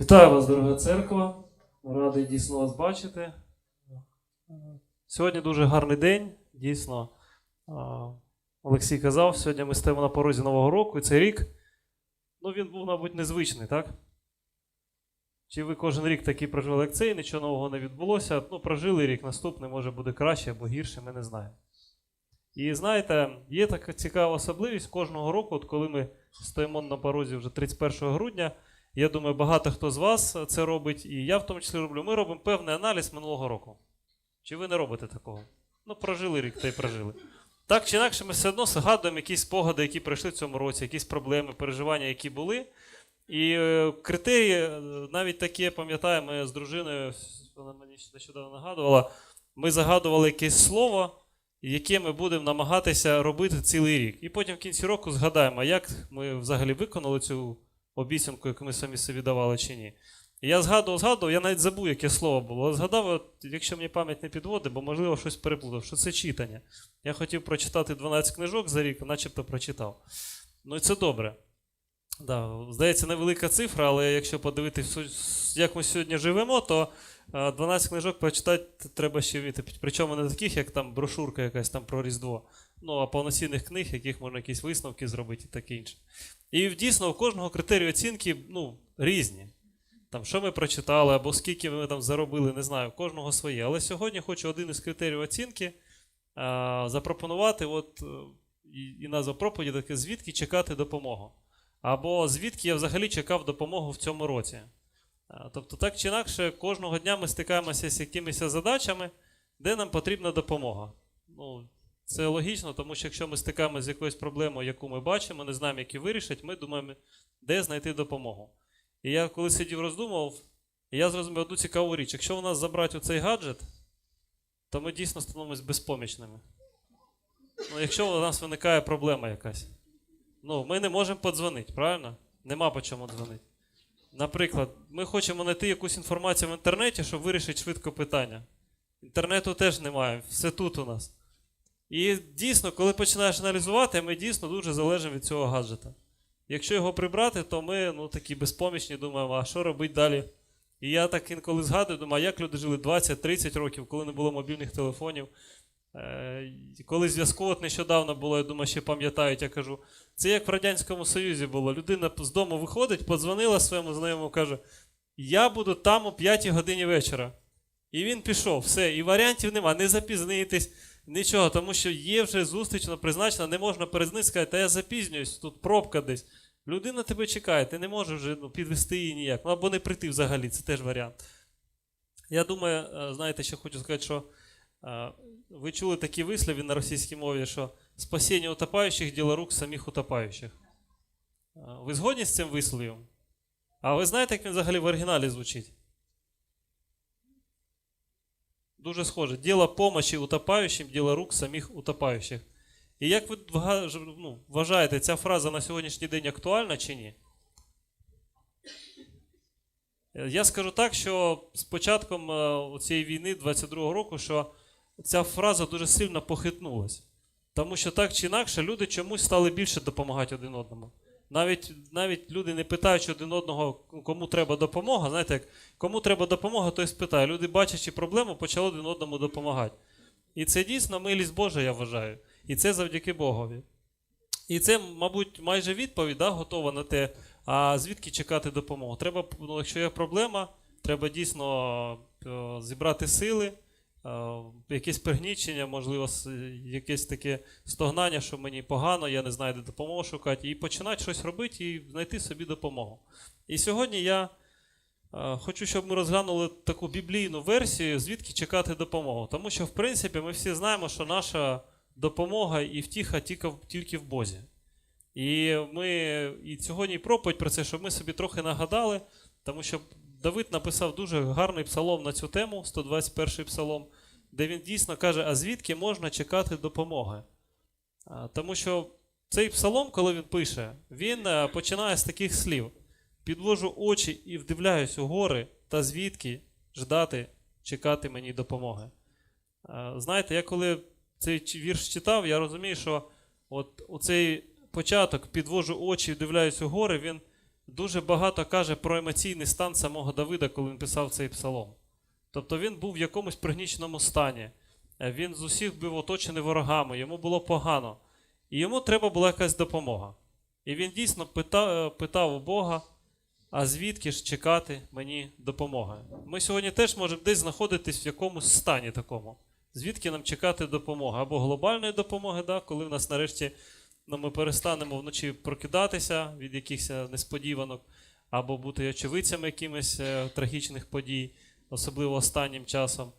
Вітаю вас, дорога церква. Радий дійсно вас бачити. Сьогодні дуже гарний день. Дійсно, Олексій казав, сьогодні ми стоїмо на порозі Нового року, і цей рік, ну він був, мабуть, незвичний, так? Чи ви кожен рік такий прожили, як цей, нічого нового не відбулося. Ну, прожили рік, наступний може буде краще або гірше, ми не знаємо. І знаєте, є така цікава особливість кожного року, от коли ми стоїмо на порозі вже 31 грудня. Я думаю, багато хто з вас це робить, і я в тому числі роблю. Ми робимо певний аналіз минулого року. Чи ви не робите такого? Ну, прожили рік та й прожили. Так чи інакше, ми все одно згадуємо якісь спогади, які пройшли в цьому році, якісь проблеми, переживання, які були. І е, критерії, е, навіть такі, я пам'ятаю, ми з дружиною, вона мені нещодавно нагадувала, ми загадували якесь слово, яке ми будемо намагатися робити цілий рік. І потім в кінці року згадаємо, як ми взагалі виконали цю обіцянку, яку ми самі собі давали чи ні. Я згадував, згадував, я навіть забув, яке слово було. Згадав, от, якщо мені пам'ять не підводить, бо можливо щось переплутав, що це читання. Я хотів прочитати 12 книжок за рік, начебто прочитав. Ну і це добре. Да, здається, невелика цифра, але якщо подивитися, як ми сьогодні живемо, то е, 12 книжок прочитати треба ще вміти. Причому не таких, як там брошурка якась там про Різдво, ну а повноцінних книг, яких можна якісь висновки зробити і таке інше. І дійсно у кожного критерію оцінки ну, різні. Там, що ми прочитали, або скільки ми там заробили, не знаю, кожного своє. Але сьогодні хочу один із критеріїв оцінки а, запропонувати, от, е, і, і назва проповіді таке, звідки чекати допомогу. Або звідки я взагалі чекав допомогу в цьому році. А, Тобто, так чи інакше, кожного дня ми стикаємося з якимись задачами, де нам потрібна допомога. Ну, це логічно, тому що якщо ми стикаємося з якоюсь проблемою, яку ми бачимо, не знаємо, як її вирішити, ми думаємо, де знайти допомогу. І я коли сидів роздумував, я зрозумів одну цікаву річ. Якщо у нас забрати оцей гаджет, то ми дійсно становимось безпомічними. Ну, якщо у нас виникає проблема якась, ну, ми не можемо подзвонити, правильно? Нема по чому дзвонити. Наприклад, ми хочемо знайти якусь інформацію в інтернеті, щоб вирішити швидко питання. Інтернету теж немає, все тут у нас. І дійсно, коли починаєш аналізувати, ми дійсно дуже залежимо від цього гаджета. Якщо його прибрати, то ми ну, такі безпомічні думаємо, а що робити далі? І я так інколи згадую, думаю, як люди жили 20-30 років, коли не було мобільних телефонів. Е, коли зв'язку от нещодавно було, я думаю, ще пам'ятають, я кажу, це як в Радянському Союзі було. Людина з дому виходить, подзвонила своєму знайомому, каже: Я буду там о 5 годині вечора. І він пішов, все, і варіантів нема, не запізнитись, нічого, тому що є вже зустріч призначена, не можна перезнити, сказати, та я запізнююсь, тут пробка десь. Людина тебе чекає, ти не можеш вже ну, підвести її ніяк. Ну або не прийти взагалі, це теж варіант. Я думаю, е, знаєте, що хочу сказати, що е, ви чули такі вислови на російській мові, що спасіння утопаючих діло рук самих утопаючих. Е, Ви згодні з цим висловом? А ви знаєте, як він взагалі в оригіналі звучить? Дуже схоже. Діло помощі утопаючим, діло рук самих утопаючих. І як ви ну, вважаєте, ця фраза на сьогоднішній день актуальна чи ні? Я скажу так, що з початком е, цієї війни 22-го року, що ця фраза дуже сильно похитнулась. Тому що так чи інакше люди чомусь стали більше допомагати один одному. Навіть, навіть люди не питаючи один одного, кому треба допомога, знаєте, як кому треба допомога, той спитає. Люди, бачачи проблему, почали один одному допомагати. І це дійсно милість Божа, я вважаю. І це завдяки Богові. І це, мабуть, майже відповідь да, готова на те, а звідки чекати допомогу. Треба, ну, якщо є проблема, треба дійсно е, зібрати сили, якесь пригнічення, можливо, якесь таке стогнання, що мені погано, я не знаю, де допомогу шукати, і починати щось робити і знайти собі допомогу. І сьогодні я е, хочу, щоб ми розглянули таку біблійну версію, звідки чекати допомогу. Тому що, в принципі, ми всі знаємо, що наша допомога і втіха тільки, в- Бозі. І ми і сьогодні проповідь про це, щоб ми собі трохи нагадали, тому що Давид написав дуже гарний псалом на цю тему, 121 псалом, де він дійсно каже, а звідки можна чекати допомоги. Тому що цей псалом, коли він пише, він е, починає з таких слів: підвожу очі і вдивляюсь у гори, та звідки ждати, чекати мені допомоги. Знаєте, я коли цей вірш читав, я розумію, що от у цей початок підвожу очі і вдивляюсь у гори, він дуже багато каже про емоційний стан самого Давида, коли він писав цей псалом. Тобто він був в якомусь пригніченому стані. Е, Він з усіх був оточений ворогами, йому було погано. І йому треба була якась допомога. І він дійсно питав, питав у Бога, а звідки ж чекати мені допомоги? Ми сьогодні теж можемо десь знаходитись в якомусь стані такому. Звідки нам чекати допомоги? Або глобальної допомоги, да, коли в нас нарешті ну, ми перестанемо вночі прокидатися від якихось е, несподіванок, або бути очевидцями якимось е, трагічних подій, особливо останнім часом.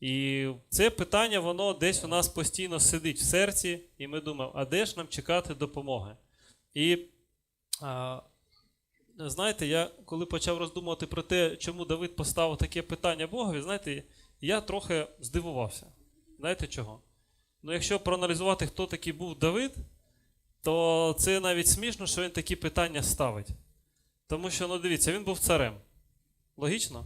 І це питання, воно десь у нас постійно сидить в серці, і ми думаємо, а де ж нам чекати допомоги? І а, знаєте, я коли почав роздумувати про те, чому Давид поставив таке питання Богові, знаєте, я трохи здивувався. Знаєте чого? Ну, якщо проаналізувати, хто такий був Давид, то це навіть смішно, що він такі питання ставить. Тому що, ну дивіться, він був царем. Логічно?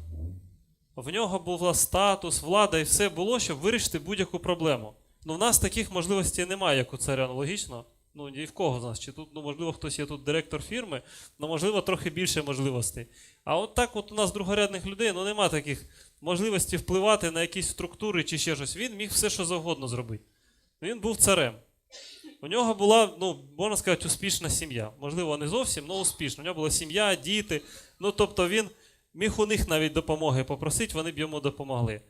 В нього був статус, влада і все було, щоб вирішити будь-яку проблему. Ну, в нас таких можливостей немає, як у царя, логічно. Ну, ні в кого з нас. Чи тут, ну, можливо, хтось є тут директор фірми, ну, можливо, трохи більше можливостей. А от так от у нас другорядних людей ну, нема таких можливостей впливати на якісь структури чи ще щось. Він міг все, що завгодно зробити. Він був царем. У нього була, ну, можна сказати, успішна сім'я. Можливо, не зовсім, але успішна. У нього була сім'я, діти. Ну, тобто він міг у них навіть допомоги попросити, вони б йому допомогли.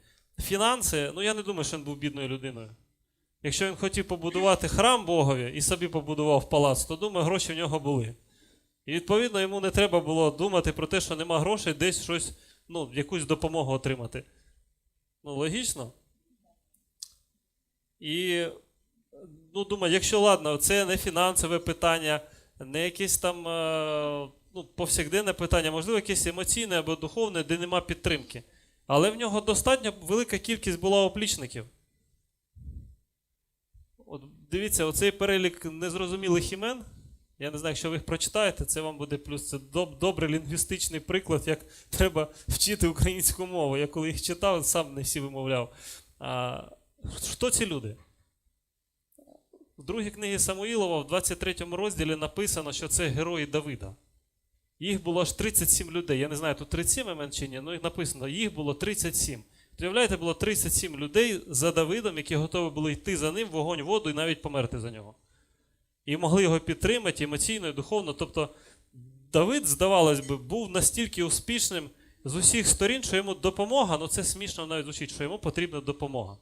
Фінанси, ну я не думаю, що він був бідною людиною. Якщо він хотів побудувати храм Богові і собі побудував палац, то думаю, гроші в нього були. І відповідно йому не треба було думати про те, що нема грошей, десь щось, ну, якусь допомогу отримати. Ну, логічно. І ну, думаю, якщо ладно, це не фінансове питання, не якесь там е, ну, повсякденне питання, можливо, якесь емоційне або духовне, де нема підтримки. Але в нього достатньо велика кількість була оплічників. От дивіться, оцей перелік незрозумілих імен. Я не знаю, якщо ви їх прочитаєте, це вам буде плюс. Це доб- добрий лінгвістичний приклад, як треба вчити українську мову. Я коли їх читав, сам не всі вимовляв. А, хто ці люди? В другій книгі Самуїлова, в 23 розділі написано, що це герої Давида. Їх було аж 37 людей. Я не знаю, тут 37 імен чи ні, але їх написано, їх було 37. Уявляєте, було 37 людей за Давидом, які готові були йти за ним, вогонь, воду і навіть померти за нього. І могли його підтримати емоційно і духовно. Тобто Давид, здавалось би, був настільки успішним з усіх сторін, що йому допомога, ну це смішно навіть звучить, що йому потрібна допомога.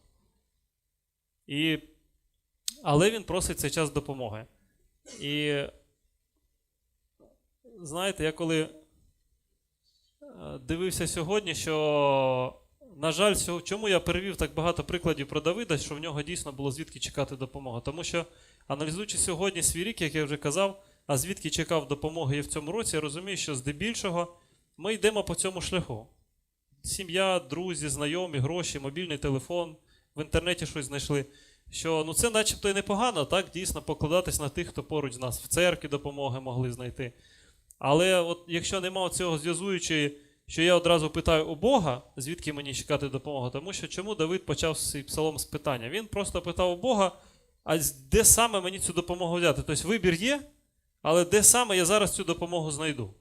І... Але він просить цей час допомоги. І знаєте, я коли е, дивився сьогодні, що, на жаль, чому я перевів так багато прикладів про Давида, що в нього дійсно було звідки чекати допомоги. Тому що, аналізуючи сьогодні свій рік, як я вже казав, а звідки чекав допомоги і в цьому році, я розумію, що здебільшого ми йдемо по цьому шляху. Сім'я, друзі, знайомі, гроші, мобільний телефон, в інтернеті щось знайшли. Що ну це начебто і непогано, так, дійсно покладатись на тих, хто поруч з нас в церкві допомоги могли знайти. Але от якщо нема цього зв'язуючої, що я одразу питаю у Бога, звідки мені чекати допомоги, тому що чому Давид почав свій псалом з питання? Він просто питав у Бога, а де саме мені цю допомогу взяти? Тобто вибір є, але де саме я зараз цю допомогу знайду?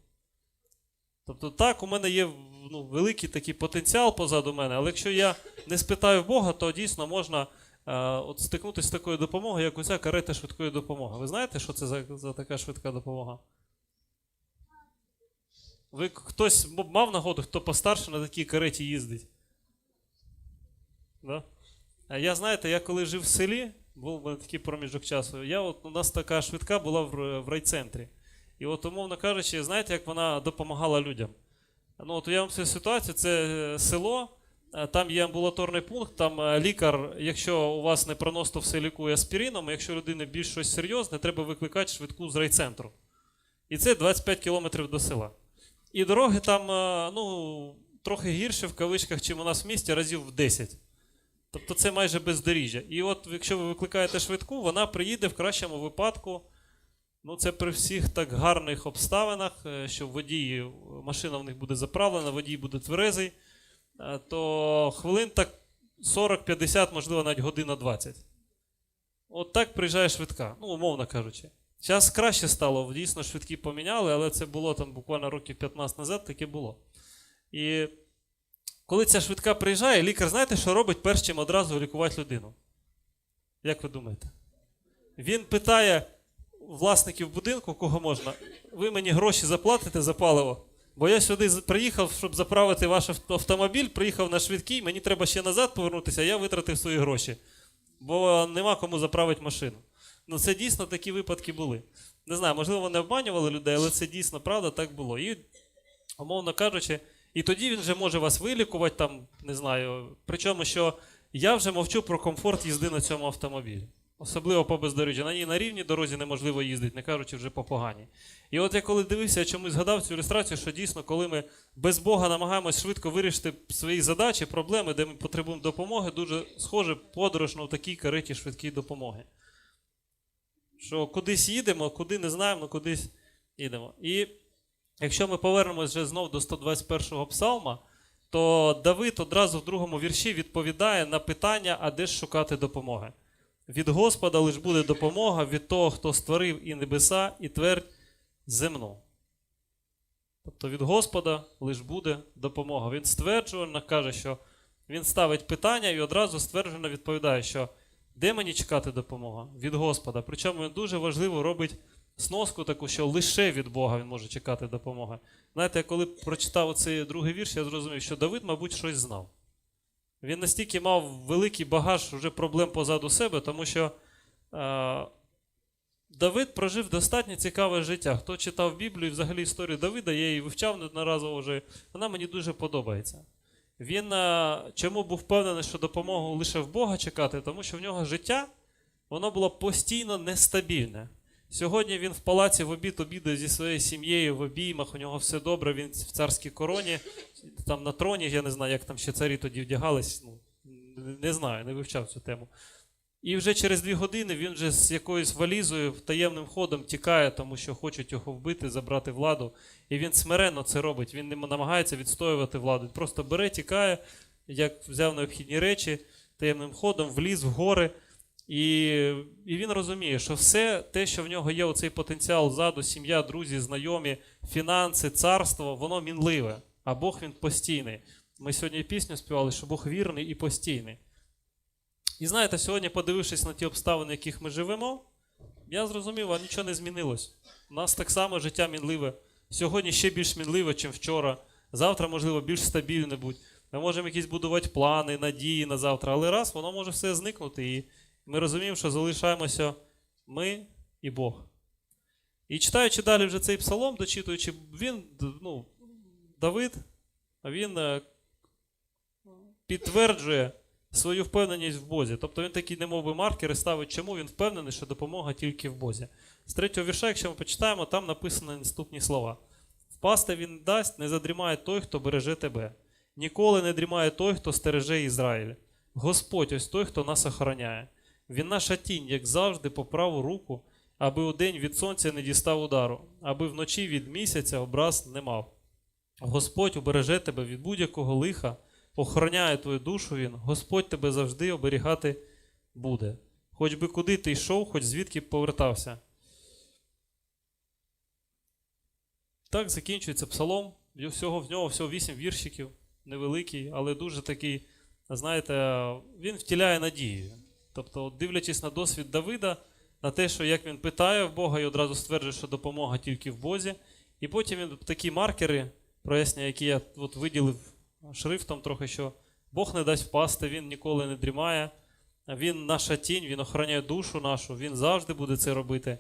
Тобто, так, у мене є ну, великий такий потенціал позаду мене, але якщо я не спитаю в Бога, то дійсно можна е, от стикнутися з такою допомогою, як оця карета швидкої допомоги. Ви знаєте, що це за, за така швидка допомога? Ви хтось мав нагоду, хто постарше на такій кареті їздить? Да? А я, знаєте, я коли жив в селі, був мене такий проміжок часу, я от, у нас така швидка була в, в райцентрі. І от, умовно кажучи, знаєте, як вона допомагала людям? Ну, от уявимо цю ситуацію, це е, село, е, там є амбулаторний пункт, там е, лікар, якщо у вас не проносто все лікує аспірином, якщо людини більш щось серйозне, треба викликати швидку з райцентру. І це 25 кілометрів до села. І дороги там, е, ну, трохи гірше в кавичках, чим у нас в місті, разів в 10. Тобто це майже бездоріжжя. І от якщо ви викликаєте швидку, вона приїде в кращому випадку. Ну, це при всіх так гарних обставинах, е, що водій, машина в них буде заправлена, водій буде тверезий, е, то хвилин так 40-50, можливо, навіть година 20. От так приїжджає швидка, ну, умовно кажучи. Зараз краще стало, дійсно швидкі поміняли, але це було там буквально років 15 назад, таке було. І коли ця швидка приїжджає, лікар, знаєте, що робить перш чим одразу лікувати людину? Як ви думаєте? Він питає власників будинку, кого можна, ви мені гроші заплатите за паливо. Бо я сюди приїхав, щоб заправити ваш автомобіль, приїхав на швидкий, мені треба ще назад повернутися, а я витратив свої гроші. Бо нема кому заправити машину. Ну, це дійсно такі випадки були. Не знаю, можливо, вони обманювали людей, але це дійсно правда, так було. І, умовно кажучи, і тоді він вже може вас вилікувати, там, не знаю. Причому, що я вже мовчу про комфорт їзди на цьому автомобілі. Особливо по бездоріжжю. На ній на рівній дорозі неможливо їздити, не кажучи вже по поганій. І от я коли дивився, я чомусь згадав цю ілюстрацію, що дійсно, коли ми без Бога намагаємось швидко вирішити свої задачі, проблеми, де ми потребуємо допомоги, дуже схоже подорож на такій кареті швидкій допомоги. Що кудись їдемо, куди не знаємо, кудись їдемо. І якщо ми повернемось вже знов до 121-го псалма, то Давид одразу в другому вірші відповідає на питання, а де ж шукати допомоги. Від Господа лиш буде допомога від того, хто створив і небеса, і твердь земну. Тобто від Господа лиш буде допомога. Він стверджувально каже, що він ставить питання і одразу стверджено відповідає, що де мені чекати допомога? Від Господа. Причому він дуже важливо робить сноску таку, що лише від Бога він може чекати допомоги. Знаєте, я коли прочитав цей другий вірш, я зрозумів, що Давид, мабуть, щось знав. Він настільки мав великий багаж вже проблем позаду себе, тому що е, Давид прожив достатньо цікаве життя. Хто читав Біблію, і взагалі історію Давида, я її вивчав неодноразово вже. Вона мені дуже подобається. Він е, чому був впевнений, що допомогу лише в Бога чекати, тому що в нього життя воно було постійно нестабільне. Сьогодні він в палаці в обід обідає зі своєю сім'єю в обіймах, у нього все добре, він в царській короні, там на троні, я не знаю, як там ще царі тоді вдягались. Ну, не знаю, не вивчав цю тему. І вже через дві години він вже з якоюсь валізою таємним ходом тікає, тому що хочуть його вбити, забрати владу. І він смиренно це робить. Він не намагається відстоювати владу. Просто бере, тікає, як взяв необхідні речі таємним ходом, вліз в гори. І, і він розуміє, що все те, що в нього є, оцей потенціал ззаду, сім'я, друзі, знайомі, фінанси, царство, воно мінливе, а Бог він постійний. Ми сьогодні пісню співали, що Бог вірний і постійний. І знаєте, сьогодні, подивившись на ті обставини, в яких ми живемо, я зрозумів, а нічого не змінилось. У нас так само життя мінливе. Сьогодні ще більш мінливе, ніж вчора. Завтра, можливо, більш стабільне будь. Ми можемо якісь будувати плани, надії на завтра, але раз воно може все зникнути. І ми розуміємо, що залишаємося ми і Бог. І читаючи далі вже цей псалом, дочитуючи, він, ну, Давид, він е, підтверджує свою впевненість в Бозі. Тобто він такі немови маркери ставить, чому він впевнений, що допомога тільки в Бозі. З третього вірша, якщо ми почитаємо, там написано наступні слова: Впасти він дасть, не задрімає той, хто береже тебе. Ніколи не дрімає той, хто стереже Ізраїль. Господь ось той, хто нас охороняє. Він наша тінь, як завжди, по праву руку, аби удень від сонця не дістав удару, аби вночі від місяця образ не мав. Господь убереже тебе від будь-якого лиха, охороняє твою душу Він, Господь тебе завжди оберігати буде. Хоч би куди ти йшов, хоч звідки повертався. Так закінчується псалом. Всього в нього всього вісім віршиків, невеликий, але дуже такий, знаєте, він втіляє надію. Тобто, дивлячись на досвід Давида, на те, що як він питає в Бога і одразу стверджує, що допомога тільки в Бозі. І потім він такі маркери прояснює, які я от виділив шрифтом трохи, що Бог не дасть впасти, Він ніколи не дрімає, Він наша тінь, Він охороняє душу нашу, Він завжди буде це робити.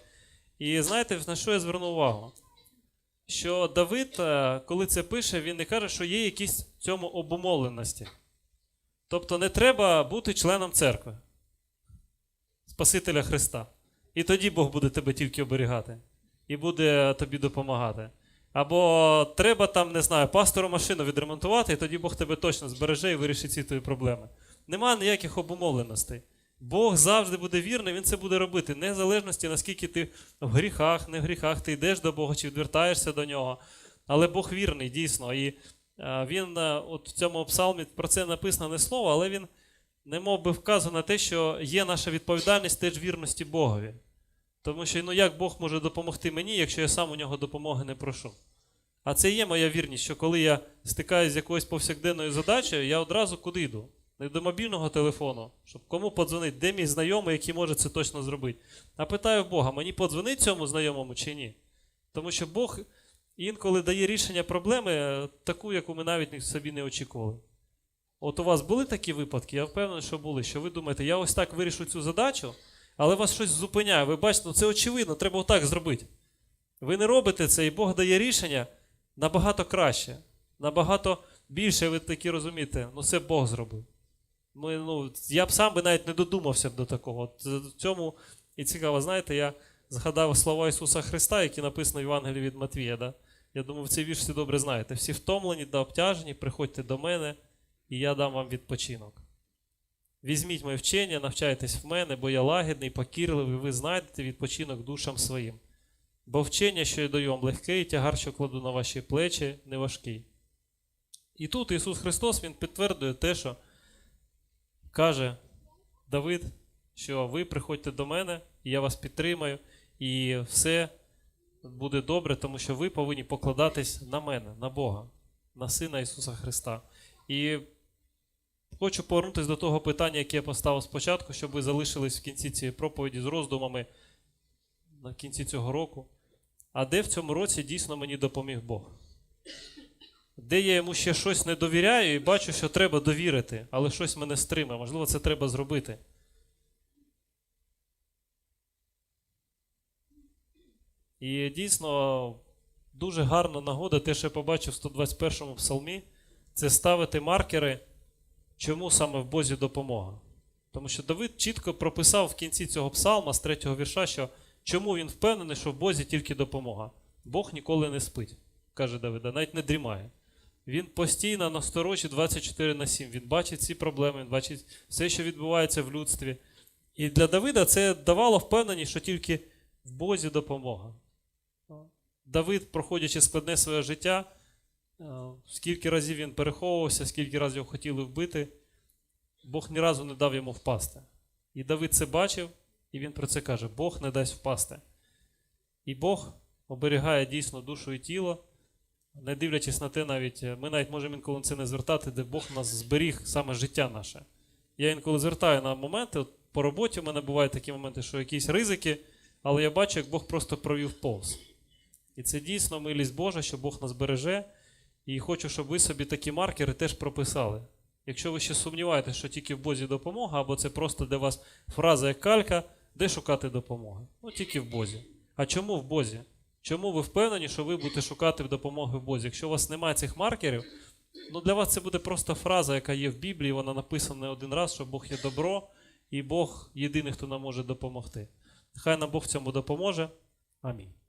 І знаєте, на що я звернув увагу? Що Давид, е, коли це пише, він не каже, що є якісь в цьому обумовленості. Тобто не треба бути членом церкви. Спасителя Христа. І тоді Бог буде тебе тільки оберігати і буде тобі допомагати. Або треба там, не знаю, пастору машину відремонтувати, і тоді Бог тебе точно збереже і вирішить ці твої проблеми. Нема ніяких обумовленостей. Бог завжди буде вірний, Він це буде робити, незалежності, наскільки ти в гріхах, не в гріхах, ти йдеш до Бога чи відвертаєшся до нього. Але Бог вірний, дійсно. І він от в цьому псалмі про це написано не слово, але він не мов би вказує на те, що є наша відповідальність теж вірності Богові. Тому що ну як Бог може допомогти мені, якщо я сам у нього допомоги не прошу? А це є моя вірність, що коли я стикаюся з якоюсь повсякденною задачею, я одразу куди йду? Не до мобільного телефону, щоб кому подзвонити, де мій знайомий, який може це точно зробити. А питаю Бога, мені подзвонить цьому знайомому чи ні? Тому що Бог інколи дає рішення проблеми е, таку, яку ми навіть собі не очікували. От у вас були такі випадки, я впевнений, що були, що ви думаєте, я ось так вирішу цю задачу, але вас щось зупиняє. Ви бачите, ну це очевидно, треба отак зробити. Ви не робите це, і Бог дає рішення набагато краще, набагато більше, ви такі розумієте, ну це Бог зробив. Ми, ну, я б сам би навіть не додумався до такого. В цьому і цікаво, знаєте, я згадав слова Ісуса Христа, які написано в Євангелії від Матвія. Да? Я думаю, цей вірш всі добре знаєте. Всі втомлені та обтяжені, приходьте до мене, і я дам вам відпочинок. Візьміть моє вчення, навчайтесь в мене, бо я лагідний, покірливий, ви знайдете відпочинок душам своїм. Бо вчення, що я даю вам легке, і тягар, що кладу на ваші плечі, не важкий. І тут Ісус Христос Він підтверджує те, що каже Давид, що ви приходьте до мене, і я вас підтримаю, і все буде добре, тому що ви повинні покладатись на мене, на Бога, на Сина Ісуса Христа. І хочу повернутися до того питання, яке я поставив спочатку, щоб ви залишились в кінці цієї проповіді з роздумами на кінці цього року. А де в цьому році дійсно мені допоміг Бог? Де я йому ще щось не довіряю і бачу, що треба довірити, але щось мене стримає. Можливо, це треба зробити. І дійсно дуже гарна нагода, те, що я побачив в 121 му псалмі, це ставити маркери, чому саме в Бозі допомога. Тому що Давид чітко прописав в кінці цього псалма з третього вірша, що чому він впевнений, що в Бозі тільки допомога. Бог ніколи не спить, каже Давида, навіть не дрімає. Він постійно на сторожі 24 на 7. Він бачить ці проблеми, він бачить все, що відбувається в людстві. І для Давида це давало впевненість, що тільки в Бозі допомога. Давид, проходячи складне своє життя, скільки разів він переховувався, скільки разів його хотіли вбити, Бог ні разу не дав йому впасти. І Давид це бачив, і він про це каже: Бог не дасть впасти. І Бог оберігає дійсно душу і тіло, не дивлячись на те, навіть е, ми навіть можемо інколи це не звертати, де Бог нас зберіг саме життя наше. Я інколи звертаю на моменти, от по роботі в мене бувають такі моменти, що якісь ризики, але я бачу, як Бог просто провів повз. І це дійсно милість Божа, що Бог нас береже. І хочу, щоб ви собі такі маркери теж прописали. Якщо ви ще сумніваєтеся, що тільки в Бозі допомога, або це просто для вас фраза як калька, де шукати допомоги? Ну тільки в Бозі. А чому в Бозі? Чому ви впевнені, що ви будете шукати допомоги в Бозі? Якщо у вас немає цих маркерів, ну для вас це буде просто фраза, яка є в Біблії, вона написана один раз, що Бог є добро, і Бог єдиний, хто нам може допомогти. Хай нам Бог в цьому допоможе. Амінь.